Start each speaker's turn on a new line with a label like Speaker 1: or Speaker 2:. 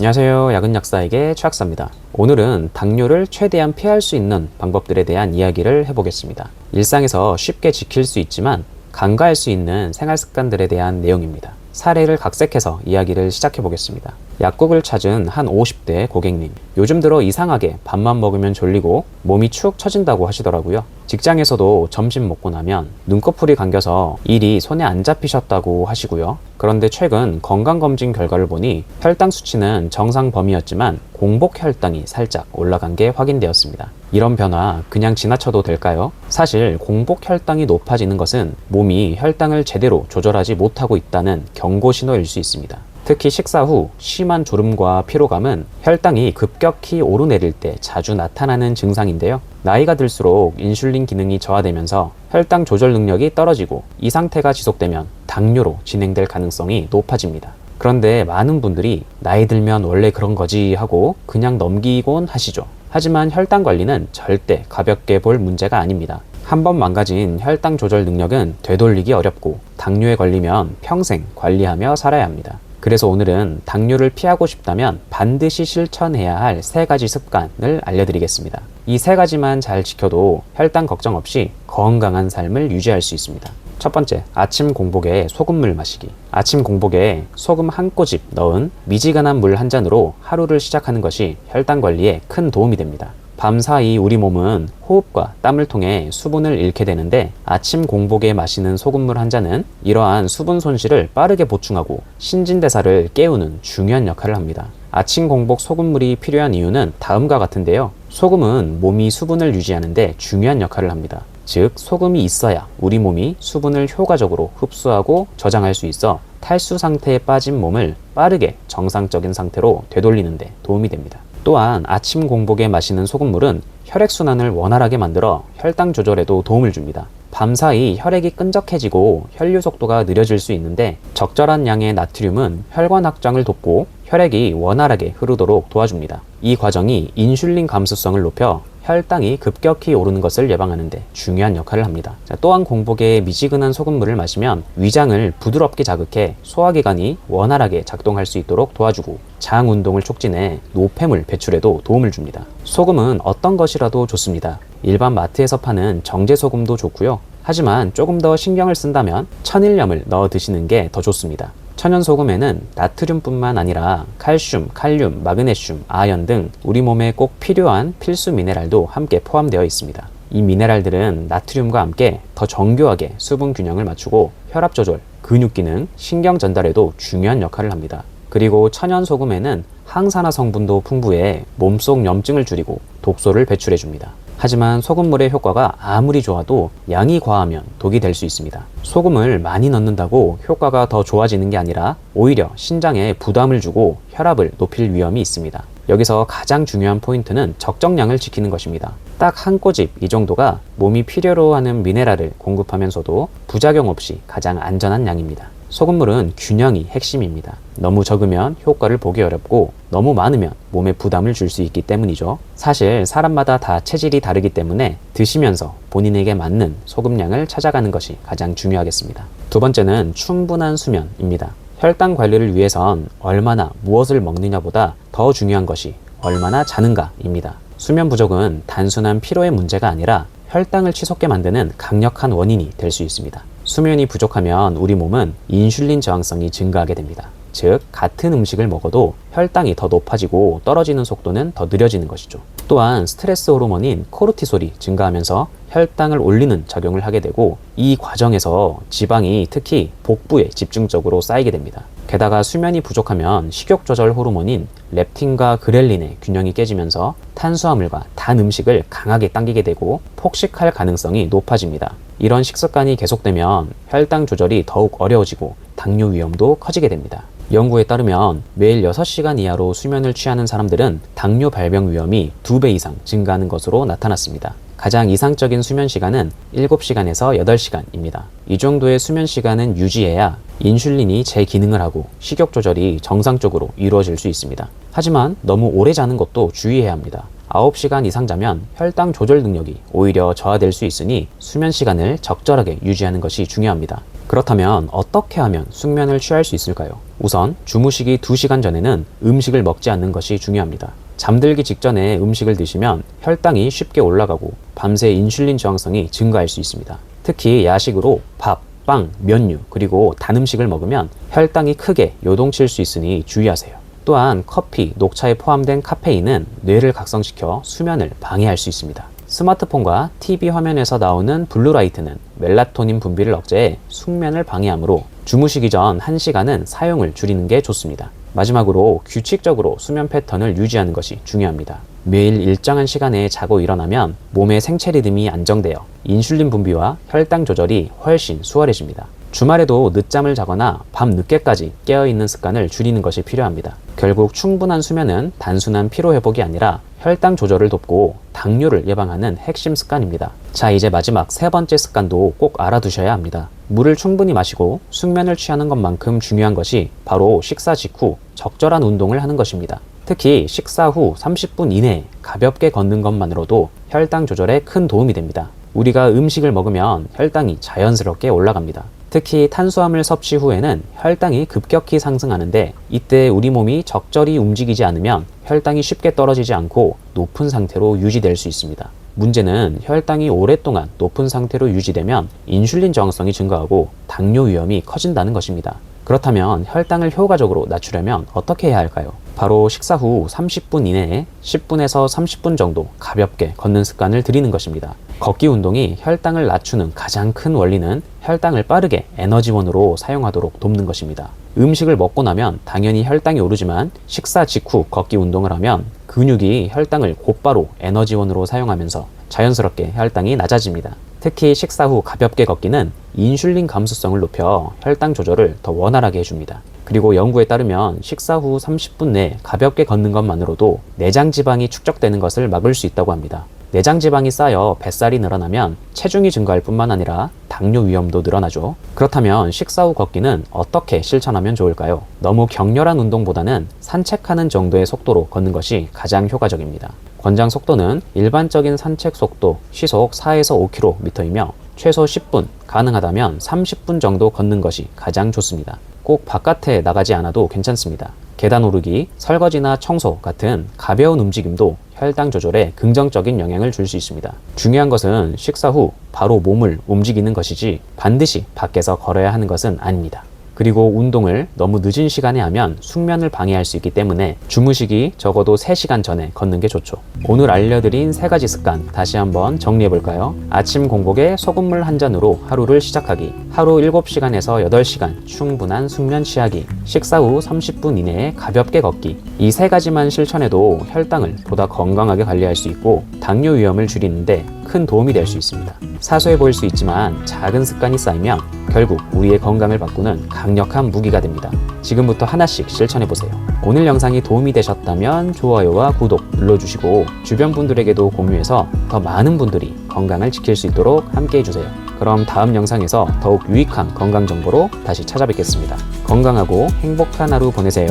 Speaker 1: 안녕하세요. 약은 약사에게 최학사입니다. 오늘은 당뇨를 최대한 피할 수 있는 방법들에 대한 이야기를 해보겠습니다. 일상에서 쉽게 지킬 수 있지만 간과할 수 있는 생활 습관들에 대한 내용입니다. 사례를 각색해서 이야기를 시작해 보겠습니다. 약국을 찾은 한 50대 고객님. 요즘 들어 이상하게 밥만 먹으면 졸리고 몸이 축 처진다고 하시더라고요. 직장에서도 점심 먹고 나면 눈꺼풀이 감겨서 일이 손에 안 잡히셨다고 하시고요. 그런데 최근 건강검진 결과를 보니 혈당 수치는 정상 범위였지만 공복 혈당이 살짝 올라간 게 확인되었습니다. 이런 변화 그냥 지나쳐도 될까요? 사실 공복 혈당이 높아지는 것은 몸이 혈당을 제대로 조절하지 못하고 있다는 경고 신호일 수 있습니다. 특히 식사 후 심한 졸음과 피로감은 혈당이 급격히 오르내릴 때 자주 나타나는 증상인데요. 나이가 들수록 인슐린 기능이 저하되면서 혈당 조절 능력이 떨어지고 이 상태가 지속되면 당뇨로 진행될 가능성이 높아집니다. 그런데 많은 분들이 나이 들면 원래 그런 거지 하고 그냥 넘기곤 하시죠. 하지만 혈당 관리는 절대 가볍게 볼 문제가 아닙니다. 한 번 망가진 혈당 조절 능력은 되돌리기 어렵고 당뇨에 걸리면 평생 관리하며 살아야 합니다. 그래서 오늘은 당뇨를 피하고 싶다면 반드시 실천해야 할 세 가지 습관을 알려드리겠습니다. 이 세 가지만 잘 지켜도 혈당 걱정 없이 건강한 삶을 유지할 수 있습니다. 첫 번째, 아침 공복에 소금물 마시기. 아침 공복에 소금 한 꼬집 넣은 미지근한 물 한 잔으로 하루를 시작하는 것이 혈당 관리에 큰 도움이 됩니다. 밤사이 우리 몸은 호흡과 땀을 통해 수분을 잃게 되는데 아침 공복에 마시는 소금물 한 잔은 이러한 수분 손실을 빠르게 보충하고 신진대사를 깨우는 중요한 역할을 합니다. 아침 공복 소금물이 필요한 이유는 다음과 같은데요. 소금은 몸이 수분을 유지하는데 중요한 역할을 합니다. 즉, 소금이 있어야 우리 몸이 수분을 효과적으로 흡수하고 저장할 수 있어 탈수 상태에 빠진 몸을 빠르게 정상적인 상태로 되돌리는데 도움이 됩니다. 또한 아침 공복에 마시는 소금물은 혈액순환을 원활하게 만들어 혈당 조절에도 도움을 줍니다. 밤사이 혈액이 끈적해지고 혈류 속도가 느려질 수 있는데 적절한 양의 나트륨은 혈관 확장을 돕고 혈액이 원활하게 흐르도록 도와줍니다. 이 과정이 인슐린 감수성을 높여 혈당이 급격히 오르는 것을 예방하는데 중요한 역할을 합니다. 자, 또한 공복에 미지근한 소금물을 마시면 위장을 부드럽게 자극해 소화기관이 원활하게 작동할 수 있도록 도와주고 장 운동을 촉진해 노폐물 배출에도 도움을 줍니다. 소금은 어떤 것이라도 좋습니다. 일반 마트에서 파는 정제 소금도 좋고요. 하지만 조금 더 신경을 쓴다면 천일염을 넣어 드시는 게 더 좋습니다. 천연 소금에는 나트륨뿐만 아니라 칼슘, 칼륨, 마그네슘, 아연 등 우리 몸에 꼭 필요한 필수 미네랄도 함께 포함되어 있습니다. 이 미네랄들은 나트륨과 함께 더 정교하게 수분 균형을 맞추고 혈압 조절, 근육 기능, 신경 전달에도 중요한 역할을 합니다. 그리고 천연 소금에는 항산화 성분도 풍부해 몸속 염증을 줄이고 독소를 배출해 줍니다. 하지만 소금물의 효과가 아무리 좋아도 양이 과하면 독이 될 수 있습니다. 소금을 많이 넣는다고 효과가 더 좋아지는 게 아니라 오히려 신장에 부담을 주고 혈압을 높일 위험이 있습니다. 여기서 가장 중요한 포인트는 적정량을 지키는 것입니다. 딱 한 꼬집 이 정도가 몸이 필요로 하는 미네랄을 공급하면서도 부작용 없이 가장 안전한 양입니다. 소금물은 균형이 핵심입니다. 너무 적으면 효과를 보기 어렵고 너무 많으면 몸에 부담을 줄 수 있기 때문이죠. 사실 사람마다 다 체질이 다르기 때문에 드시면서 본인에게 맞는 소금량을 찾아가는 것이 가장 중요하겠습니다. 두 번째는 충분한 수면입니다. 혈당 관리를 위해선 얼마나 무엇을 먹느냐보다 더 중요한 것이 얼마나 자는가입니다. 수면 부족은 단순한 피로의 문제가 아니라 혈당을 치솟게 만드는 강력한 원인이 될 수 있습니다. 수면이 부족하면 우리 몸은 인슐린 저항성이 증가하게 됩니다. 즉, 같은 음식을 먹어도 혈당이 더 높아지고 떨어지는 속도는 더 느려지는 것이죠. 또한 스트레스 호르몬인 코르티솔이 증가하면서 혈당을 올리는 작용을 하게 되고 이 과정에서 지방이 특히 복부에 집중적으로 쌓이게 됩니다. 게다가 수면이 부족하면 식욕 조절 호르몬인 렙틴과 그렐린의 균형이 깨지면서 탄수화물과 단 음식을 강하게 당기게 되고 폭식할 가능성이 높아집니다. 이런 식습관이 계속되면 혈당 조절이 더욱 어려워지고 당뇨 위험도 커지게 됩니다. 연구에 따르면 매일 6시간 이하로 수면을 취하는 사람들은 당뇨 발병 위험이 2배 이상 증가하는 것으로 나타났습니다. 가장 이상적인 수면 시간은 7시간에서 8시간입니다. 이 정도의 수면 시간은 유지해야 인슐린이 제 기능을 하고 식욕 조절이 정상적으로 이루어질 수 있습니다. 하지만 너무 오래 자는 것도 주의해야 합니다. 9시간 이상 자면 혈당 조절 능력이 오히려 저하될 수 있으니 수면 시간을 적절하게 유지하는 것이 중요합니다. 그렇다면 어떻게 하면 숙면을 취할 수 있을까요? 우선 주무시기 2시간 전에는 음식을 먹지 않는 것이 중요합니다. 잠들기 직전에 음식을 드시면 혈당이 쉽게 올라가고 밤새 인슐린 저항성이 증가할 수 있습니다. 특히 야식으로 밥, 빵, 면류, 그리고 단 음식을 먹으면 혈당이 크게 요동칠 수 있으니 주의하세요. 또한 커피, 녹차에 포함된 카페인은 뇌를 각성시켜 수면을 방해할 수 있습니다. 스마트폰과 TV 화면에서 나오는 블루라이트는 멜라토닌 분비를 억제해 숙면을 방해하므로 주무시기 전 1시간은 사용을 줄이는 게 좋습니다. 마지막으로 규칙적으로 수면 패턴을 유지하는 것이 중요합니다. 매일 일정한 시간에 자고 일어나면 몸의 생체 리듬이 안정되어 인슐린 분비와 혈당 조절이 훨씬 수월해집니다. 주말에도 늦잠을 자거나 밤 늦게까지 깨어있는 습관을 줄이는 것이 필요합니다. 결국 충분한 수면은 단순한 피로 회복이 아니라 혈당 조절을 돕고 당뇨를 예방하는 핵심 습관입니다. 자, 이제 마지막 세 번째 습관도 꼭 알아두셔야 합니다. 물을 충분히 마시고 숙면을 취하는 것만큼 중요한 것이 바로 식사 직후 적절한 운동을 하는 것입니다. 특히 식사 후 30분 이내에 가볍게 걷는 것만으로도 혈당 조절에 큰 도움이 됩니다. 우리가 음식을 먹으면 혈당이 자연스럽게 올라갑니다. 특히 탄수화물 섭취 후에는 혈당이 급격히 상승하는데 이때 우리 몸이 적절히 움직이지 않으면 혈당이 쉽게 떨어지지 않고 높은 상태로 유지될 수 있습니다. 문제는 혈당이 오랫동안 높은 상태로 유지되면 인슐린 저항성이 증가하고 당뇨 위험이 커진다는 것입니다. 그렇다면 혈당을 효과적으로 낮추려면 어떻게 해야 할까요? 바로 식사 후 30분 이내에 10분에서 30분 정도 가볍게 걷는 습관을 들이는 것입니다. 걷기 운동이 혈당을 낮추는 가장 큰 원리는 혈당을 빠르게 에너지원으로 사용하도록 돕는 것입니다. 음식을 먹고 나면 당연히 혈당이 오르지만 식사 직후 걷기 운동을 하면 근육이 혈당을 곧바로 에너지원으로 사용하면서 자연스럽게 혈당이 낮아집니다. 특히 식사 후 가볍게 걷기는 인슐린 감수성을 높여 혈당 조절을 더 원활하게 해줍니다. 그리고 연구에 따르면 식사 후 30분 내에 가볍게 걷는 것만으로도 내장 지방이 축적되는 것을 막을 수 있다고 합니다. 내장 지방이 쌓여 뱃살이 늘어나면 체중이 증가할 뿐만 아니라 당뇨 위험도 늘어나죠. 그렇다면 식사 후 걷기는 어떻게 실천하면 좋을까요? 너무 격렬한 운동보다는 산책하는 정도의 속도로 걷는 것이 가장 효과적입니다. 권장 속도는 일반적인 산책 속도 시속 4에서 5km이며 최소 10분, 가능하다면 30분 정도 걷는 것이 가장 좋습니다. 꼭 바깥에 나가지 않아도 괜찮습니다. 계단 오르기, 설거지나 청소 같은 가벼운 움직임도 혈당 조절에 긍정적인 영향을 줄 수 있습니다. 중요한 것은 식사 후 바로 몸을 움직이는 것이지 반드시 밖에서 걸어야 하는 것은 아닙니다. 그리고 운동을 너무 늦은 시간에 하면 숙면을 방해할 수 있기 때문에 주무시기 적어도 3시간 전에 걷는 게 좋죠. 오늘 알려드린 세 가지 습관 다시 한번 정리해 볼까요? 아침 공복에 소금물 한 잔으로 하루를 시작하기. 하루 7시간에서 8시간 충분한 숙면 취하기. 식사 후 30분 이내에 가볍게 걷기. 이 세 가지만 실천해도 혈당을 보다 건강하게 관리할 수 있고 당뇨 위험을 줄이는데 큰 도움이 될 수 있습니다. 사소해 보일 수 있지만 작은 습관이 쌓이면 결국 우리의 건강을 바꾸는 강력한 무기가 됩니다. 지금부터 하나씩 실천해 보세요. 오늘 영상이 도움이 되셨다면 좋아요와 구독 눌러주시고 주변 분들에게도 공유해서 더 많은 분들이 건강을 지킬 수 있도록 함께 해주세요. 그럼 다음 영상에서 더욱 유익한 건강 정보로 다시 찾아뵙겠습니다. 건강하고 행복한 하루 보내세요.